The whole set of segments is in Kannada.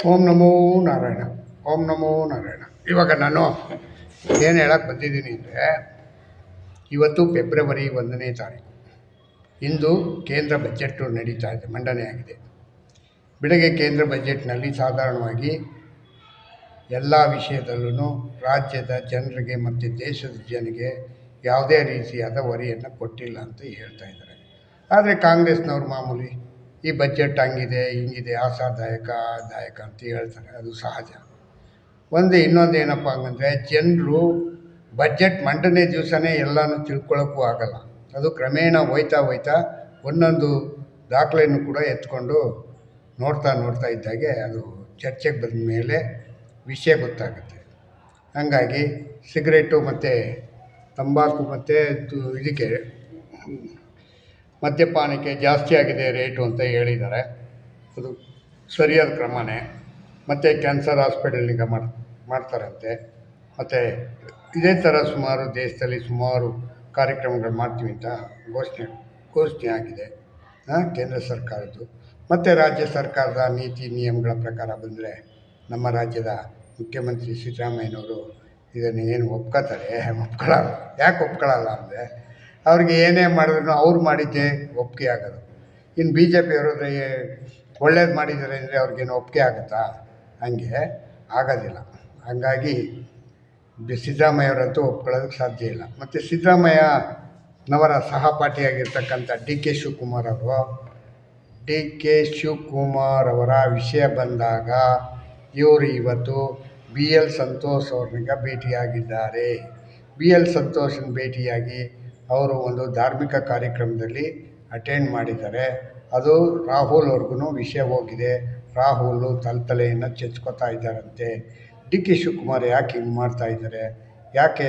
ಓಂ ನಮೋ ನಾರಾಯಣ, ಓಂ ನಮೋ ನಾರಾಯಣ. ಇವಾಗ ನಾನು ಏನು ಹೇಳಕ್ಕೆ ಬಂದಿದ್ದೀನಿ ಅಂದರೆ, ಇವತ್ತು ಫೆಬ್ರವರಿ ಒಂದನೇ ತಾರೀಕು. ಇಂದು ಕೇಂದ್ರ ಬಜೆಟ್ಟು ನಡೀತಾ ಇದೆ ಮಂಡನೆಯಾಗಿದೆ ಬೆಳಗ್ಗೆ ಕೇಂದ್ರ ಬಜೆಟ್ನಲ್ಲಿ ಸಾಧಾರಣವಾಗಿ ಎಲ್ಲ ವಿಷಯದಲ್ಲೂ ರಾಜ್ಯದ ಜನರಿಗೆ ಮತ್ತು ದೇಶದ ಜನರಿಗೆ ಯಾವುದೇ ರೀತಿಯಾದ ವರಿಯನ್ನು ಕೊಟ್ಟಿಲ್ಲ ಅಂತ ಹೇಳ್ತಾ ಇದ್ದಾರೆ. ಆದರೆ ಕಾಂಗ್ರೆಸ್ನವ್ರು ಮಾಮೂಲಿ ಈ ಬಜೆಟ್ ಹಂಗಿದೆ, ಹಿಂಗಿದೆ, ಆಶಾದಾಯಕ ದಾಯಕ ಅಂತ ಹೇಳ್ತಾರೆ. ಅದು ಸಹಜ. ಒಂದು ಇನ್ನೊಂದು ಏನಪ್ಪ ಅಂತಂದರೆ ಜನರು ಬಜೆಟ್ ಮಂಡನೆ ದಿವಸನೇ ಎಲ್ಲನೂ ತಿಳ್ಕೊಳ್ಳೋಕ್ಕೂ ಆಗಲ್ಲ. ಅದು ಕ್ರಮೇಣ ಹೋಯ್ತಾ ಹೋಯ್ತಾ ಒಂದೊಂದು ದಾಖಲೆಯನ್ನು ಕೂಡ ಎತ್ಕೊಂಡು ನೋಡ್ತಾ ನೋಡ್ತಾ ಇದ್ದಾಗೆ ಅದು ಚರ್ಚೆಗೆ ಬಂದ ಮೇಲೆ ವಿಷಯ ಗೊತ್ತಾಗುತ್ತೆ. ಹಾಗಾಗಿ ಸಿಗರೇಟು ಮತ್ತು ತಂಬಾಕು ಮತ್ತು ಇದಕ್ಕೆ ಮದ್ಯಪಾನಕ್ಕೆ ಜಾಸ್ತಿ ಆಗಿದೆ ರೇಟು ಅಂತ ಹೇಳಿದ್ದಾರೆ. ಅದು ಸರಿಯಾದ ಕ್ರಮನೇ. ಮತ್ತು ಕ್ಯಾನ್ಸರ್ ಹಾಸ್ಪಿಟಲ್ನಿಂದ ಮಾಡಿ, ಮಾಡ್ತಾರಂತೆ. ಮತ್ತು ಇದೇ ಥರ ಸುಮಾರು ದೇಶದಲ್ಲಿ ಸುಮಾರು ಕಾರ್ಯಕ್ರಮಗಳು ಮಾಡ್ತೀವಿ ಅಂತ ಘೋಷಣೆ ಘೋಷಣೆ ಆಗಿದೆ. ಕೇಂದ್ರ ಸರ್ಕಾರದ್ದು. ಮತ್ತು ರಾಜ್ಯ ಸರ್ಕಾರದ ನೀತಿ ನಿಯಮಗಳ ಪ್ರಕಾರ ಬಂದರೆ ನಮ್ಮ ರಾಜ್ಯದ ಮುಖ್ಯಮಂತ್ರಿ ಸಿದ್ದರಾಮಯ್ಯನವರು ಇದನ್ನು ಏನು ಒಪ್ಕೋತಾರೆ? ಒಪ್ಕೊಳ್ಳಲ್ಲ ಯಾಕೆ ಒಪ್ಕೊಳ್ಳಲ್ಲ ಅಂದರೆ ಅವ್ರಿಗೆ ಏನೇ ಮಾಡಿದ್ರು ಅವ್ರು ಮಾಡಿದ್ದೆ ಒಪ್ಪಿಗೆ ಆಗೋದು. ಇನ್ನು ಬಿ ಜೆ ಪಿಯವರು ಒಳ್ಳೇದು ಮಾಡಿದ್ದಾರೆ ಅಂದರೆ ಅವ್ರಿಗೇನು ಒಪ್ಪಿಗೆ ಆಗುತ್ತಾ? ಹಂಗೆ ಆಗೋದಿಲ್ಲ. ಹಂಗಾಗಿ ಸಿದ್ದರಾಮಯ್ಯವರಂತೂ ಒಪ್ಕೊಳ್ಳೋದಕ್ಕೆ ಸಾಧ್ಯ ಇಲ್ಲ. ಮತ್ತು ಸಿದ್ದರಾಮಯ್ಯನವರ ಸಹಪಾಠಿಯಾಗಿರ್ತಕ್ಕಂಥ ಡಿ ಕೆ ಶಿವಕುಮಾರ್ ಅವರು, ಡಿ ಕೆ ಶಿವಕುಮಾರ್ ಅವರ ವಿಷಯ ಬಂದಾಗ ಇವರು ಇವತ್ತು ಬಿ ಎಲ್ ಸಂತೋಷ್ ಅವ್ರನ್ನ ಭೇಟಿಯಾಗಿದ್ದಾರೆ. ಬಿ ಎಲ್ ಸಂತೋಷನ ಭೇಟಿಯಾಗಿ ಅವರು ಒಂದು ಧಾರ್ಮಿಕ ಕಾರ್ಯಕ್ರಮದಲ್ಲಿ ಅಟೆಂಡ್ ಮಾಡಿದ್ದಾರೆ. ಅದು ರಾಹುಲ್ ಅವ್ರಿಗೂ ವಿಷಯ ಹೋಗಿದೆ. ರಾಹುಲು ತಲೆಯನ್ನು ಚೆಚ್ಕೋತಾ ಇದ್ದಾರಂತೆ. ಡಿ ಕೆ ಶಿವಕುಮಾರ್ ಯಾಕೆ ಹಿಂಗೆ ಮಾಡ್ತಾ ಇದ್ದಾರೆ? ಯಾಕೆ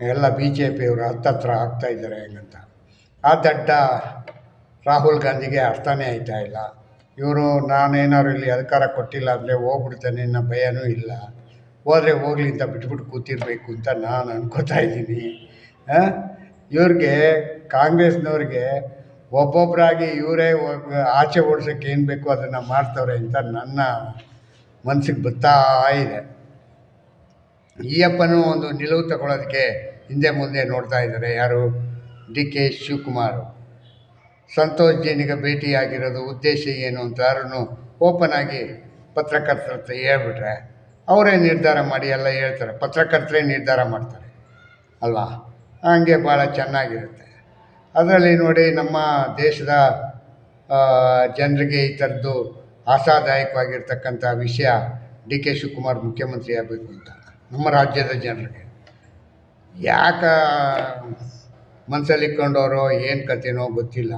ಎಲ್ಲ ಬಿ ಜೆ ಪಿಯವರು ಹತ್ತತ್ರ ಆಗ್ತಾ ಇದ್ದಾರೆ ಹೆಂಗಂತ ಆ ದಡ್ಡ ರಾಹುಲ್ ಗಾಂಧಿಗೆ ಅರ್ಥನೇ ಆಯ್ತಾ ಇಲ್ಲ. ಇವರು ನಾನೇನಾದ್ರು ಇಲ್ಲಿ ಅಧಿಕಾರ ಕೊಟ್ಟಿಲ್ಲ ಅಂದರೆ ಹೋಗ್ಬಿಡ್ತಾನೆ ಅನ್ನೋ ಭಯನೂ ಇಲ್ಲ. ಹೋದರೆ ಹೋಗ್ಲಿ ಅಂತ ಬಿಟ್ಬಿಟ್ಟು ಕೂತಿರ್ಬೇಕು ಅಂತ ನಾನು ಅನ್ಕೋತಾ ಇದ್ದೀನಿ. ಇವ್ರಿಗೆ, ಕಾಂಗ್ರೆಸ್ನವ್ರಿಗೆ ಒಬ್ಬೊಬ್ಬರಾಗಿ ಇವರೇ ಆಚೆ ಓಡ್ಸೋಕ್ಕೆ ಏನು ಬೇಕೋ ಅದನ್ನು ಮಾಡ್ತವ್ರೆ ಅಂತ ನನ್ನ ಮನಸ್ಸಿಗೆ ಬರ್ತಾ ಇದೆ. ಈ ಅಪ್ಪನೂ ಒಂದು ನಿಲುವು ತಗೊಳ್ಳೋದಕ್ಕೆ ಹಿಂದೆ ಮುಂದೆ ನೋಡ್ತಾ ಇದ್ದಾರೆ ಯಾರು? D K Shivakumar. ಸಂತೋಷ್ ಜೈನಿಗೆ ಭೇಟಿಯಾಗಿರೋದು ಉದ್ದೇಶ ಏನು ಅಂತ ಯಾರೂ ಓಪನ್ ಆಗಿ ಪತ್ರಕರ್ತರ ಹತ್ರ ಹೇಳ್ಬಿಟ್ರೆ, ಅವರೇ ನಿರ್ಧಾರ ಮಾಡಿ ಎಲ್ಲ ಹೇಳ್ತಾರೆ. ಪತ್ರಕರ್ತರೇ ನಿರ್ಧಾರ ಮಾಡ್ತಾರೆ. ಅಲ್ವಾ? ಹಂಗೆ ಭಾಳ ಚೆನ್ನಾಗಿರುತ್ತೆ. ಅದರಲ್ಲಿ ನೋಡಿ ನಮ್ಮ ದೇಶದ ಜನರಿಗೆ ಈ ಥರದ್ದು ಆಶಾದಾಯಕವಾಗಿರ್ತಕ್ಕಂಥ ವಿಷಯ ಡಿ ಕೆ ಶಿವಕುಮಾರ್ ಮುಖ್ಯಮಂತ್ರಿ ಆಗಬೇಕು ಅಂತ, ನಮ್ಮ ರಾಜ್ಯದ ಜನರಿಗೆ. ಯಾಕೆ ಮನಸ್ಸಲ್ಲಿ ಏನು ಕಥೆನೋ ಗೊತ್ತಿಲ್ಲ.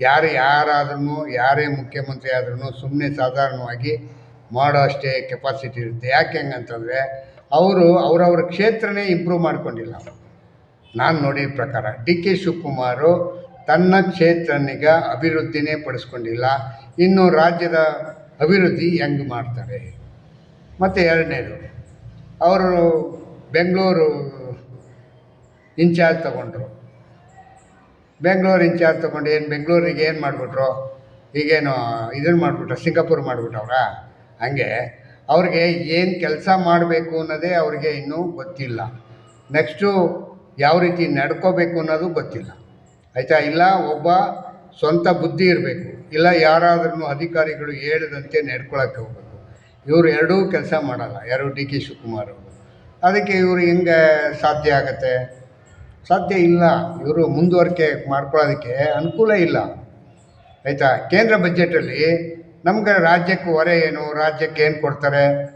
ಯಾರು ಯಾರಾದ್ರೂ ಯಾರೇ ಮುಖ್ಯಮಂತ್ರಿ ಆದ್ರೂ ಸುಮ್ಮನೆ ಸಾಧಾರಣವಾಗಿ ಮಾಡೋ ಅಷ್ಟೇ ಕೆಪಾಸಿಟಿ ಇರುತ್ತೆ. ಯಾಕೆ ಹೆಂಗಂತಂದರೆ, ಅವರು ಅವರವ್ರ ಕ್ಷೇತ್ರನೇ ಇಂಪ್ರೂವ್ ಮಾಡ್ಕೊಂಡಿಲ್ಲ ನಾನು ನೋಡಿದ ಪ್ರಕಾರ. ಡಿ ಕೆ ಶಿವಕುಮಾರು ತನ್ನ ಕ್ಷೇತ್ರನಿಗೆ ಅಭಿವೃದ್ಧಿನೇ ಪಡಿಸ್ಕೊಂಡಿಲ್ಲ. ಇನ್ನು ರಾಜ್ಯದ ಅಭಿವೃದ್ಧಿ ಹೆಂಗೆ ಮಾಡ್ತಾರೆ? ಮತ್ತು ಎರಡನೇದು, ಅವರು ಬೆಂಗಳೂರು ಇನ್ಚಾರ್ಜ್ ತಗೊಂಡ್ರು. ಬೆಂಗಳೂರು ಇನ್ಚಾರ್ಜ್ ತಗೊಂಡು ಏನು ಬೆಂಗಳೂರಿಗೆ ಏನು ಮಾಡಿಬಿಟ್ರು? ಈಗೇನು ಇದನ್ನು ಮಾಡಿಬಿಟ್ರು? ಸಿಂಗಾಪುರ್ ಮಾಡಿಬಿಟ್ಟವ್ರ? ಹಂಗೆ. ಅವ್ರಿಗೆ ಏನು ಕೆಲಸ ಮಾಡಬೇಕು ಅನ್ನೋದೇ ಅವ್ರಿಗೆ ಇನ್ನೂ ಗೊತ್ತಿಲ್ಲ. ನೆಕ್ಸ್ಟು ಯಾವ ರೀತಿ ನಡ್ಕೋಬೇಕು ಅನ್ನೋದು ಗೊತ್ತಿಲ್ಲ. ಆಯಿತಾ? ಇಲ್ಲ, ಒಬ್ಬ ಸ್ವಂತ ಬುದ್ಧಿ ಇರಬೇಕು. ಇಲ್ಲ ಯಾರಾದ್ರೂ ಅಧಿಕಾರಿಗಳು ಹೇಳಿದಂತೆ ನಡ್ಕೊಳಕ್ಕೆ ಹೋಗ್ಬೇಕು. ಇವರು ಎರಡೂ ಕೆಲಸ ಮಾಡಲ್ಲ. ಯಾರು ಡಿ ಕೆ ಶಿವಕುಮಾರ್ ಅವರು. ಅದಕ್ಕೆ ಇವರು ಹೆಂಗೆ ಸಾಧ್ಯ ಆಗತ್ತೆ? ಸಾಧ್ಯ ಇಲ್ಲ. ಇವರು ಮುಂದುವರಿಕೆ ಮಾಡ್ಕೊಳ್ಳೋದಕ್ಕೆ ಅನುಕೂಲ ಇಲ್ಲ. ಆಯಿತಾ? ಕೇಂದ್ರ ಬಜೆಟಲ್ಲಿ ನಮ್ಗೆ ರಾಜ್ಯಕ್ಕೆ ಹೊರೆ ಏನು? ರಾಜ್ಯಕ್ಕೆ ಏನು ಕೊಡ್ತಾರೆ?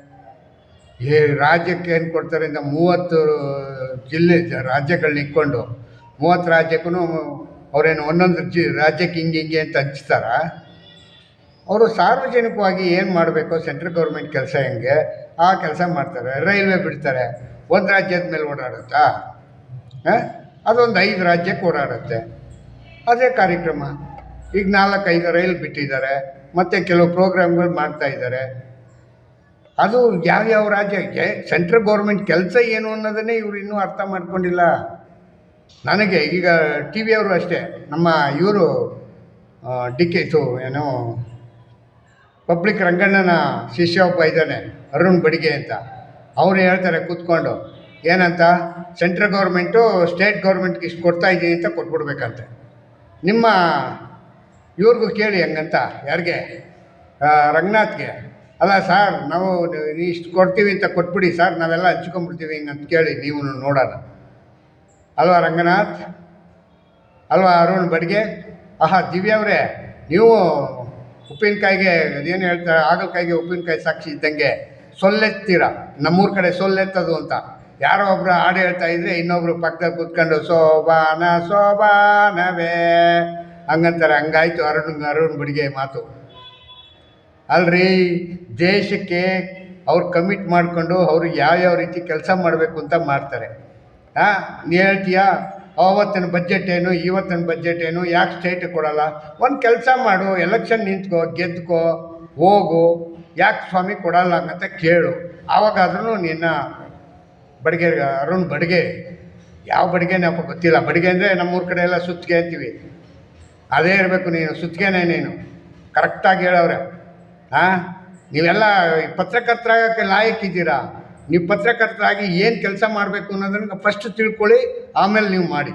ಈ ರಾಜ್ಯಕ್ಕೆ ಏನು ಕೊಡ್ತಾರೆ ಅಂತ ಮೂವತ್ತು ಜಿಲ್ಲೆ ರಾಜ್ಯಗಳನ್ನ ಇಟ್ಕೊಂಡು ಮೂವತ್ತು ರಾಜ್ಯಕ್ಕೂ ಅವರೇನು ಒಂದೊಂದು ಜಿ ರಾಜ್ಯಕ್ಕೆ ಹಿಂಗೆ ಹಿಂಗೆ ಅಂತ ಹಂಚ್ತಾರ. ಅವರು ಸಾರ್ವಜನಿಕವಾಗಿ ಏನು ಮಾಡಬೇಕು? ಸೆಂಟ್ರಲ್ ಗೌರ್ಮೆಂಟ್ ಕೆಲಸ ಹೆಂಗೆ? ಆ ಕೆಲಸ ಮಾಡ್ತಾರೆ. ರೈಲ್ವೆ ಬಿಡ್ತಾರೆ. ಒಂದು ರಾಜ್ಯದ ಮೇಲೆ ಓಡಾಡುತ್ತಾ? ಹಾಂ? ಅದೊಂದು ಐದು ರಾಜ್ಯಕ್ಕೆ ಓಡಾಡುತ್ತೆ. ಅದೇ ಕಾರ್ಯಕ್ರಮ. ಈಗ ನಾಲ್ಕೈದು ರೈಲ್ ಬಿಟ್ಟಿದ್ದಾರೆ. ಮತ್ತು ಕೆಲವು ಪ್ರೋಗ್ರಾಮ್ಗಳು ಮಾಡ್ತಾ ಇದ್ದಾರೆ. ಅದು ಯಾವ್ಯಾವ ರಾಜ್ಯಕ್ಕೆ ಸೆಂಟ್ರಲ್ ಗೌರ್ಮೆಂಟ್ ಕೆಲಸ ಏನು ಅನ್ನೋದನ್ನೇ ಇವರು ಇನ್ನೂ ಅರ್ಥ ಮಾಡ್ಕೊಂಡಿಲ್ಲ. ನನಗೆ ಈಗ ಟಿ ವಿಯವರು ಅಷ್ಟೇ, ನಮ್ಮ ಇವರು ಡಿ ಕೆ ಇದು ಏನು, ಪಬ್ಲಿಕ್ ರಂಗಣ್ಣನ ಶಿಷ್ಯ ಒಬ್ಬ ಇದ್ದಾನೆ, ಅರುಣ್ ಬಡಿಗೆ ಅಂತ. ಅವ್ರು ಹೇಳ್ತಾರೆ ಕೂತ್ಕೊಂಡು, ಏನಂತ, ಸೆಂಟ್ರಲ್ ಗೌರ್ಮೆಂಟು ಸ್ಟೇಟ್ ಗೌರ್ಮೆಂಟ್ಗೆ ಇಷ್ಟು ಕೊಡ್ತಾ ಇದ್ದೀನಿ ಅಂತ ಕೊಟ್ಬಿಡ್ಬೇಕಂತೆ. ನಿಮ್ಮ ಇವ್ರಿಗೂ ಕೇಳಿ ಹಂಗಂತ, ಯಾರಿಗೆ? ರಂಗನಾಥ್ಗೆ. ಅಲ್ಲ ಸರ್, ನಾವು ಇಷ್ಟು ಕೊಡ್ತೀವಿ ಅಂತ ಕೊಟ್ಬಿಡಿ ಸರ್, ನಾವೆಲ್ಲ ಹಂಚ್ಕೊಂಡ್ಬಿಡ್ತೀವಿ ಅಂತ ಕೇಳಿ ನೀವು ನೋಡೋಣ. ಅಲ್ವಾ ರಂಗನಾಥ್? ಅಲ್ವಾ ಅರುಣ್ ಬಡ್ಗೆ? ಆಹಾ ಅವರೇ, ನೀವು ಉಪ್ಪಿನಕಾಯಿಗೆ ಅದೇನು ಹೇಳ್ತಾರೆ ಆಗಲಕಾಯಿಗೆ ಉಪ್ಪಿನಕಾಯಿ ಸಾಕ್ಷಿ ಇದ್ದಂಗೆ ಸೊಲ್ಲೆತ್ತೀರ, ನಮ್ಮೂರ ಕಡೆ ಸೊಲ್ಲೆತ್ತದು ಅಂತ. ಯಾರೋ ಒಬ್ರು ಹಾಡು ಹೇಳ್ತಾ ಇದ್ರೆ ಇನ್ನೊಬ್ರು ಪಕ್ಕದಲ್ಲಿ ಕೂತ್ಕೊಂಡು, ಸೋಬಾನ, ಸೋಬಾನವೇ. ಹಂಗಂತಾರೆ, ಹಂಗಾಯ್ತು ಅರುಣ್ ಅರುಣ್ ಬಡಿಗೆ ಮಾತು. ಅಲ್ರಿ, ದೇಶಕ್ಕೆ ಅವ್ರು ಕಮಿಟ್ ಮಾಡಿಕೊಂಡು ಅವರು ಯಾವ್ಯಾವ ರೀತಿ ಕೆಲಸ ಮಾಡಬೇಕು ಅಂತ ಮಾಡ್ತಾರೆ. ಹಾಂ ನೀ ಹೇಳ್ತೀಯಾ? ಅವತ್ತಿನ ಬಜೆಟ್ ಏನು, ಇವತ್ತಿನ ಬಜೆಟ್ ಏನು, ಯಾಕೆ ಸ್ಟೇಟ್ ಕೊಡಲ್ಲ? ಒಂದು ಕೆಲಸ ಮಾಡು ಎಲೆಕ್ಷನ್ ನಿಂತ್ಕೋ, ಗೆದ್ಕೋ, ಹೋಗು, ಯಾಕೆ ಸ್ವಾಮಿ ಕೊಡಲ್ಲ ಅಂತ ಕೇಳು. ಆವಾಗಾದ್ರೂ ನಿನ್ನ ಬಡಿಗೆ, ಅರುಣ್ ಬಡಿಗೆ, ಯಾವ ಬಡಿಗೆನಪ್ಪ ಗೊತ್ತಿಲ್ಲ. ಬಡಿಗೆ ಅಂದರೆ ನಮ್ಮೂರ ಕಡೆ ಎಲ್ಲ ಸುತ್ತಿಗೆ ಅಂತೀವಿ. ಅದೇ ಇರಬೇಕು ನೀನು, ಸುತ್ತಿಗೆನೇ ನೀನು. ಕರೆಕ್ಟಾಗಿ ಹೇಳವ್ರೆ. ಹಾಂ? ನೀವೆಲ್ಲ ಪತ್ರಕರ್ತರಾಗಕ್ಕೆ ಲಾಯಕ್ಕಿದ್ದೀರಾ ನೀವು ಪತ್ರಕರ್ತರಾಗಿ ಏನು ಕೆಲಸ ಮಾಡಬೇಕು ಅನ್ನೋದನ್ನ ಫಸ್ಟ್ ತಿಳ್ಕೊಳ್ಳಿ, ಆಮೇಲೆ ನೀವು ಮಾಡಿ.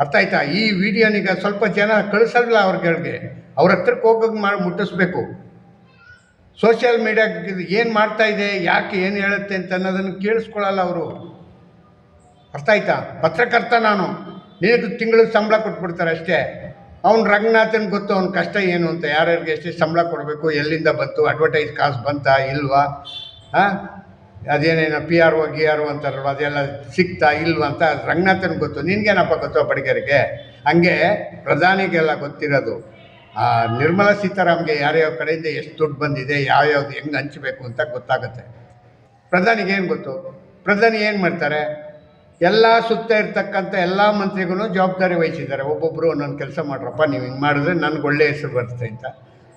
ಅರ್ಥ ಆಯ್ತಾ? ಈ ವಿಡಿಯೋನೀಗ ಸ್ವಲ್ಪ ಜನ ಕಳಿಸಲ್ಲ ಅವ್ರಿಗೆ ಅವ್ರ ಹತ್ರಕ್ಕೆ ಹೋಗೋಕೆ ಮಾಡಿ ಮುಟ್ಟಿಸ್ಬೇಕು. ಸೋಷಿಯಲ್ ಮೀಡಿಯಾ ಏನು ಮಾಡ್ತಾ ಇದೆ, ಯಾಕೆ ಏನು ಹೇಳುತ್ತೆ ಅಂತ ಅನ್ನೋದನ್ನು ಕೇಳಿಸ್ಕೊಳ್ಳಲ್ಲ ಅವರು. ಅರ್ಥ ಆಯ್ತಾ? ಪತ್ರಕರ್ತ ನಾನು. ನಿನಗೆ ತಿಂಗಳಿಗೆ ಸಂಬಳ ಕೊಟ್ಬಿಡ್ತಾರೆ ಅಷ್ಟೇ. ಅವ್ನು ರಂಗನಾಥನ್ ಗೊತ್ತು, ಅವ್ನ ಕಷ್ಟ ಏನು ಅಂತ ಯಾರ್ಯಾರಿಗೆ ಎಷ್ಟು ಸಂಬಳ ಕೊಡಬೇಕು, ಎಲ್ಲಿಂದ ಬಂತು ಅಡ್ವರ್ಟೈಸ್ ಕಾಸು ಬಂತಾ ಇಲ್ವಾ? ಹಾಂ? ಅದೇನೇನೋ ಪಿ ಆರ್ ಒ ಗಿ ಆರ್ ಒ ಅಂತಾರಲ್ವ, ಅದೆಲ್ಲ ಸಿಕ್ತಾ ಇಲ್ವಾ ಅಂತ ರಂಗನಾಥನ್ ಗೊತ್ತು. ನಿನ್ಗೇನಪ್ಪ ಗೊತ್ತು ಬಡಿಗರಿಗೆ ಹಂಗೆ ಪ್ರಧಾನಿಗೆಲ್ಲ ಗೊತ್ತಿರೋದು ನಿರ್ಮಲಾ ಸೀತಾರಾಮ್ಗೆ ಯಾರ್ಯಾವ ಕಡೆಯಿಂದ ಎಷ್ಟು ದುಡ್ಡು ಬಂದಿದೆ, ಯಾವ್ಯಾವ್ದು ಹೆಂಗೆ ಹಂಚಬೇಕು ಅಂತ ಗೊತ್ತಾಗುತ್ತೆ. ಪ್ರಧಾನಿಗೆ ಏನು ಗೊತ್ತು? ಪ್ರಧಾನಿ ಏನು ಮಾಡ್ತಾರೆ? ಎಲ್ಲ ಸುತ್ತ ಇರ್ತಕ್ಕಂಥ ಎಲ್ಲ ಮಂತ್ರಿಗೂ ಜವಾಬ್ದಾರಿ ವಹಿಸಿದ್ದಾರೆ. ಒಬ್ಬೊಬ್ಬರು ಒಂದೊಂದು ಕೆಲಸ ಮಾಡ್ರಪ್ಪ, ನೀವು ಹಿಂಗೆ ಮಾಡಿದ್ರೆ ನನಗೆ ಒಳ್ಳೆ ಹೆಸರು ಬರುತ್ತೆ ಅಂತ.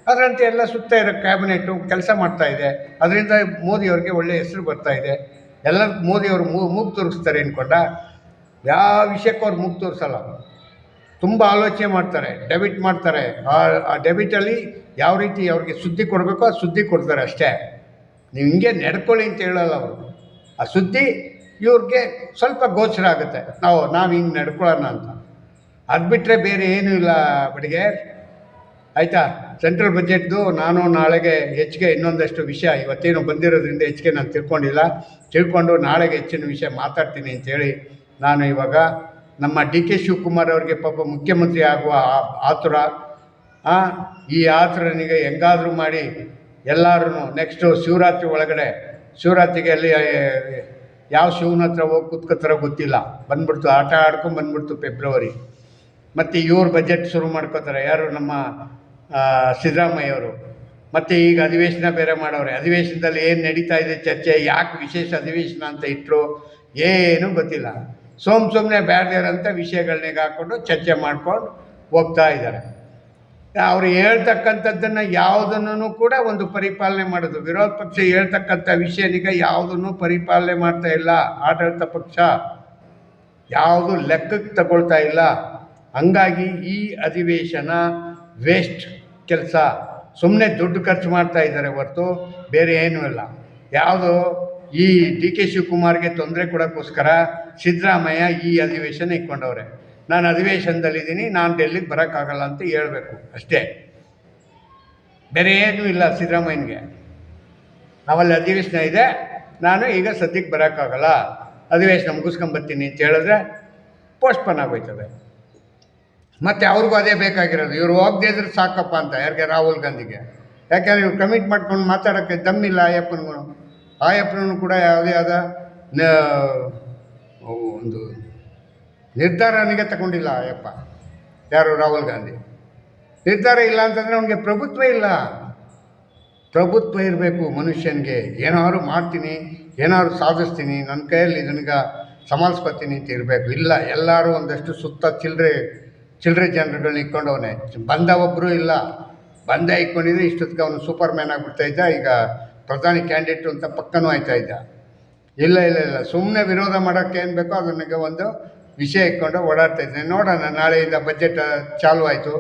ಅದರಂತೆ ಎಲ್ಲ ಸುತ್ತ ಇರೋ ಕ್ಯಾಬಿನೆಟ್ಟು ಕೆಲಸ ಮಾಡ್ತಾ ಇದೆ. ಅದರಿಂದ ಮೋದಿಯವ್ರಿಗೆ ಒಳ್ಳೆ ಹೆಸರು ಬರ್ತಾ ಇದೆ. ಎಲ್ಲ ಮೋದಿಯವರು ಮೂಗು ತೋರಿಸ್ತಾರೆ ಅಂದ್ಕೊಂಡ ಯಾವ ವಿಷಯಕ್ಕೂ ಅವ್ರು ಮೂಗು ತೋರಿಸಲ್ಲ. ತುಂಬ ಆಲೋಚನೆ ಮಾಡ್ತಾರೆ ಡೆಬಿಟ್ ಮಾಡ್ತಾರೆ. ಆ ಡೆಬಿಟಲ್ಲಿ ಯಾವ ರೀತಿ ಅವ್ರಿಗೆ ಸುದ್ದಿ ಕೊಡಬೇಕೋ ಆ ಸುದ್ದಿ ಕೊಡ್ತಾರೆ ಅಷ್ಟೇ. ನೀವು ಹಿಂಗೆ ನಡ್ಕೊಳ್ಳಿ ಅಂತ ಹೇಳಲ್ಲ ಅವರು. ಆ ಸುದ್ದಿ ಇವ್ರಿಗೆ ಸ್ವಲ್ಪ ಗೋಚರ ಆಗುತ್ತೆ. ನಾವು ನಾವು ಹಿಂಗೆ ನಡ್ಕೊಳ್ಳೋಣ ಅಂತ. ಅದು ಬಿಟ್ಟರೆ ಬೇರೆ ಏನೂ ಇಲ್ಲ ಬಡಿಗೆ. ಆಯಿತಾ? ಸೆಂಟ್ರಲ್ ಬಜೆಟ್ದು ನಾನು ನಾಳೆಗೆ ಹೆಚ್ಚಿಗೆ ಇನ್ನೊಂದಷ್ಟು ವಿಷಯ, ಇವತ್ತೇನು ಬಂದಿರೋದ್ರಿಂದ ಹೆಚ್ಚಿಗೆ ನಾನು ತಿಳ್ಕೊಂಡಿಲ್ಲ. ತಿಳ್ಕೊಂಡು ನಾಳೆಗೆ ಹೆಚ್ಚಿನ ವಿಷಯ ಮಾತಾಡ್ತೀನಿ ಅಂತೇಳಿ ನಾನು ಇವಾಗ ನಮ್ಮ ಡಿ ಕೆ ಶಿವಕುಮಾರ್ ಅವರಿಗೆ ಪಾಪ ಮುಖ್ಯಮಂತ್ರಿ ಆಗುವ ಆತುರ ಈ ಆತುರನಿಗೆ ಹೆಂಗಾದರೂ ಮಾಡಿ ಎಲ್ಲರೂ ನೆಕ್ಸ್ಟು ಶಿವರಾತ್ರಿ ಒಳಗಡೆ, ಶಿವರಾತ್ರಿಗೆ ಅಲ್ಲಿ ಯಾವ ಶಿವನ ಹತ್ರ ಹೋಗಿ ಕೂತ್ಕೋತಾರೋ ಗೊತ್ತಿಲ್ಲ. ಬಂದ್ಬಿಡ್ತು, ಆಟ ಆಡ್ಕೊಂಡು ಬಂದ್ಬಿಡ್ತು ಫೆಬ್ರವರಿ ಮತ್ತು ಇವ್ರು ಬಜೆಟ್ ಶುರು ಮಾಡ್ಕೋತಾರೆ. ಯಾರು ನಮ್ಮ ಸಿದ್ದರಾಮಯ್ಯವರು ಮತ್ತು ಈಗ ಅಧಿವೇಶನ ಬೇರೆ ಮಾಡೋರೆ ಅಧಿವೇಶನದಲ್ಲಿ ಏನು ನಡೀತಾ ಇದೆ ಚರ್ಚೆ, ಯಾಕೆ ವಿಶೇಷ ಅಧಿವೇಶನ ಅಂತ ಇಟ್ಟರು ಏನೂ ಗೊತ್ತಿಲ್ಲ. ಸೋಮ್ ಸುಮ್ಮನೆ ಬೇಡದಿರೋಂಥ ವಿಷಯಗಳನ್ನೇ ಹಾಕ್ಕೊಂಡು ಚರ್ಚೆ ಮಾಡ್ಕೊಂಡು ಹೋಗ್ತಾ ಇದ್ದಾರೆ. ಅವ್ರು ಹೇಳ್ತಕ್ಕಂಥದ್ದನ್ನು ಯಾವುದನ್ನು ಕೂಡ ಒಂದು ಪರಿಪಾಲನೆ ಮಾಡೋದು. ವಿರೋಧ ಪಕ್ಷ ಹೇಳ್ತಕ್ಕಂಥ ವಿಷಯನಿಗೆ ಯಾವುದನ್ನು ಪರಿಪಾಲನೆ ಮಾಡ್ತಾ ಇಲ್ಲ. ಆಡಳಿತ ಪಕ್ಷ ಯಾವುದು ಲೆಕ್ಕಕ್ಕೆ ತಗೊಳ್ತಾ ಇಲ್ಲ. ಹಂಗಾಗಿ ಈ ಅಧಿವೇಶನ ವೇಸ್ಟ್ ಕೆಲಸ. ಸುಮ್ಮನೆ ದುಡ್ಡು ಖರ್ಚು ಮಾಡ್ತಾ ಇದ್ದಾರೆ ಹೊರತು ಬೇರೆ ಏನೂ ಇಲ್ಲ. ಯಾವುದು ಈ ಡಿ ಕೆ ಶಿವಕುಮಾರ್ಗೆ ತೊಂದರೆ ಕೊಡೋಕ್ಕೋಸ್ಕರ ಸಿದ್ದರಾಮಯ್ಯ ಈ ಅಧಿವೇಶನ ಇಟ್ಕೊಂಡವ್ರೆ. ನಾನು ಅಧಿವೇಶನದಲ್ಲಿದ್ದೀನಿ, ನಾನು ಡೆಲ್ಲಿಗೆ ಬರೋಕ್ಕಾಗಲ್ಲ ಅಂತ ಹೇಳಬೇಕು, ಅಷ್ಟೇ. ಬೇರೆ ಏನೂ ಇಲ್ಲ ಸಿದ್ದರಾಮಯ್ಯನಿಗೆ. ನಾವಲ್ಲಿ ಅಧಿವೇಶನ ಇದೆ, ನಾನು ಈಗ ಸದ್ಯಕ್ಕೆ ಬರೋಕ್ಕಾಗಲ್ಲ. ಅಧಿವೇಶನ ಮುಗಿಸ್ಕೊಂಬರ್ತೀನಿ ಅಂತ ಹೇಳಿದ್ರೆ ಪೋಸ್ಟ್ಪೋನ್ ಆಗೋಯ್ತದೆ. ಮತ್ತು ಅವ್ರಿಗೂ ಅದೇ ಬೇಕಾಗಿರೋದು, ಇವ್ರು ಹೋಗದೇ ಇದ್ರೆ ಸಾಕಪ್ಪ ಅಂತ, ಯಾರಿಗೆ? ರಾಹುಲ್ ಗಾಂಧಿಗೆ. ಯಾಕೆಂದರೆ ಇವ್ರು ಕಮಿಟ್ ಮಾಡ್ಕೊಂಡು ಮಾತಾಡೋಕ್ಕೆ ದಮ್ಮಿಲ್ಲ ಆಯಪ್ಪನಿಗೂ. ಆಯಪ್ಪನೂ ಕೂಡ ಯಾವುದೇ ಆದ ಒಂದು ನಿರ್ಧಾರನಿಗೆ ತಗೊಂಡಿಲ್ಲ ಅಯ್ಯಪ್ಪ. ಯಾರು? ರಾಹುಲ್ ಗಾಂಧಿ. ನಿರ್ಧಾರ ಇಲ್ಲ ಅಂತಂದರೆ ಅವನಿಗೆ ಪ್ರಭುತ್ವ ಇಲ್ಲ. ಪ್ರಭುತ್ವ ಇರಬೇಕು ಮನುಷ್ಯನಿಗೆ. ಏನಾದ್ರು ಮಾಡ್ತೀನಿ, ಏನಾದ್ರು ಸಾಧಿಸ್ತೀನಿ ನನ್ನ ಕೈಯಲ್ಲಿ ಇದನ್ಗ ಸಮಾಲಿಸ್ಕೊತೀನಿ ಅಂತ ಇರಬೇಕು. ಇಲ್ಲ, ಎಲ್ಲರೂ ಒಂದಷ್ಟು ಸುತ್ತ ಚಿಲ್ಲರೆ ಚಿಲ್ಲರೆ ಜನರುಗಳನ್ನ ಇಟ್ಕೊಂಡವನೆ. ಬಂದ ಒಬ್ಬರು ಇಲ್ಲ. ಬಂದ ಇಟ್ಕೊಂಡಿದ್ರೆ ಇಷ್ಟೊತ್ತಿಗೆ ಅವನು ಸೂಪರ್ ಮ್ಯಾನ್ ಆಗಿಬಿಡ್ತಾ ಇದ್ದ. ಈಗ ಪ್ರಧಾನಿ ಕ್ಯಾಂಡಿಡೇಟ್ ಅಂತ ಪಕ್ಕನೂ ಆಯ್ತಾ ಇದ್ದ. ಇಲ್ಲ ಇಲ್ಲ ಇಲ್ಲ. ಸುಮ್ಮನೆ ವಿರೋಧ ಮಾಡೋಕ್ಕೆ ಏನು ಬೇಕೋ ಅದನ್ನಿಗೆ ಒಂದು ವಿಷಯ ಇಟ್ಕೊಂಡು ಓಡಾಡ್ತಾ ಇದ್ದೇನೆ ನೋಡೋಣ, ನಾಳೆಯಿಂದ ಬಜೆಟ್ ಚಾಲು ಆಯಿತು.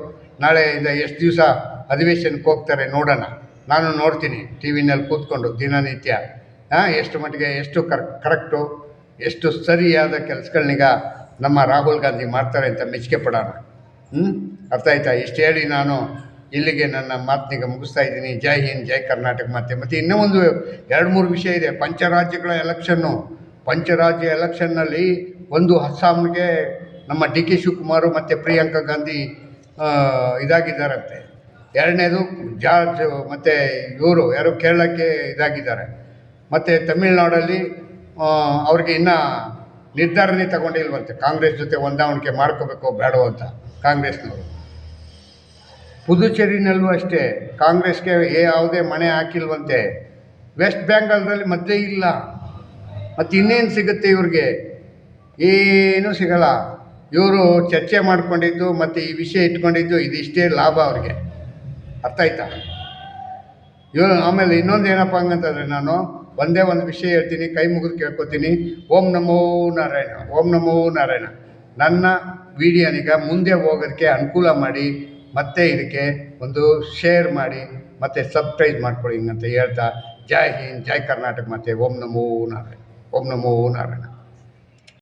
ನಾಳೆಯಿಂದ ಎಷ್ಟು ದಿವಸ ಅಧಿವೇಶನಕ್ಕೆ ಹೋಗ್ತಾರೆ ನೋಡೋಣ. ನಾನು ನೋಡ್ತೀನಿ ಟಿ ವಿನಲ್ಲಿ ಕೂತ್ಕೊಂಡು ದಿನನಿತ್ಯ. ಹಾಂ ಎಷ್ಟು ಮಟ್ಟಿಗೆ ಎಷ್ಟು ಕರ್ ಕರೆಕ್ಟು ಎಷ್ಟು ಸರಿಯಾದ ಕೆಲಸಗಳನ್ನೀಗ ನಮ್ಮ ರಾಹುಲ್ ಗಾಂಧಿ ಮಾಡ್ತಾರೆ ಅಂತ ಮೆಚ್ಚುಗೆ ಪಡೋಣ. ಹ್ಞೂ ಅರ್ಥ ಆಯ್ತಾ? ಇಷ್ಟು ಹೇಳಿ ನಾನು ಇಲ್ಲಿಗೆ ನನ್ನ ಮಾತನಿಗೆ ಮುಗಿಸ್ತಾ ಇದ್ದೀನಿ. ಜೈ ಹಿಂದ್, ಜೈ ಕರ್ನಾಟಕ ಮತ್ತೆ ಮತ್ತು ಇನ್ನೂ ಒಂದು ಎರಡು ಮೂರು ವಿಷಯ ಇದೆ. ಪಂಚರಾಜ್ಯಗಳ ಎಲೆಕ್ಷನ್ನು ಪಂಚರಾಜ್ಯ ಎಲೆಕ್ಷನ್ನಲ್ಲಿ ಒಂದು ಅಸ್ಸಾಂಗೆ ನಮ್ಮ ಡಿ ಕೆ ಶಿವಕುಮಾರು ಮತ್ತು ಪ್ರಿಯಾಂಕಾ ಗಾಂಧಿ ಇದಾಗಿದ್ದಾರಂತೆ. ಎರಡನೇದು ಜಾರ್ಜ್ ಮತ್ತು ಇವರು, ಯಾರು ಕೇರಳಕ್ಕೆ ಇದಾಗಿದ್ದಾರೆ. ಮತ್ತು ತಮಿಳ್ನಾಡಲ್ಲಿ ಅವ್ರಿಗೆ ಇನ್ನೂ ನಿರ್ಧಾರನೇ ತಗೊಂಡಿಲ್ವಂತೆ. ಕಾಂಗ್ರೆಸ್ ಜೊತೆ ಹೊಂದಾಣಿಕೆ ಮಾಡ್ಕೋಬೇಕು ಬೇಡೋ ಅಂತ ಕಾಂಗ್ರೆಸ್ನವರು. ಪುದುಚೇರಿನಲ್ಲೂ ಅಷ್ಟೇ, ಕಾಂಗ್ರೆಸ್ಗೆ ಯಾವುದೇ ಮನೆ ಹಾಕಿಲ್ವಂತೆ. ವೆಸ್ಟ್ ಬೆಂಗಾಲ್ದಲ್ಲಿ ಮದ್ದೇ ಇಲ್ಲ. ಮತ್ತು ಇನ್ನೇನು ಸಿಗುತ್ತೆ ಇವ್ರಿಗೆ? ಏನೂ ಸಿಗಲ್ಲ. ಇವರು ಚರ್ಚೆ ಮಾಡಿಕೊಂಡಿದ್ದು ಮತ್ತು ಈ ವಿಷಯ ಇಟ್ಕೊಂಡಿದ್ದು ಇದಿಷ್ಟೇ ಲಾಭ ಅವ್ರಿಗೆ. ಅರ್ಥ ಆಯ್ತಾ? ಇವರು ಆಮೇಲೆ ಇನ್ನೊಂದು ಏನಪ್ಪ ಹಂಗಂತಂದರೆ ನಾನು ಒಂದೇ ಒಂದು ವಿಷಯ ಹೇಳ್ತೀನಿ, ಕೈ ಮುಗಿದು ಕೇಳ್ಕೊತೀನಿ. ಓಂ ನಮೋ ನಾರಾಯಣ, ಓಂ ನಮೋ ನಾರಾಯಣ. ನನ್ನ ವಿಡಿಯೋನೀಗ ಮುಂದೆ ಹೋಗೋದಕ್ಕೆ ಅನುಕೂಲ ಮಾಡಿ, ಮತ್ತೆ ಇದಕ್ಕೆ ಒಂದು ಶೇರ್ ಮಾಡಿ, ಮತ್ತೆ ಸಬ್ಸ್ಕ್ರೈಬ್ ಮಾಡ್ಕೊಳ್ಳಿ ಹಿಂಗಂತ ಹೇಳ್ತಾ, ಜೈ ಹಿಂದ್, ಜೈ ಕರ್ನಾಟಕ, ಮತ್ತೆ ಓಂ ನಮೋ ನಾರಾಯಣ, ಓಂ ನಮೋ ನಾರಾಯಣ.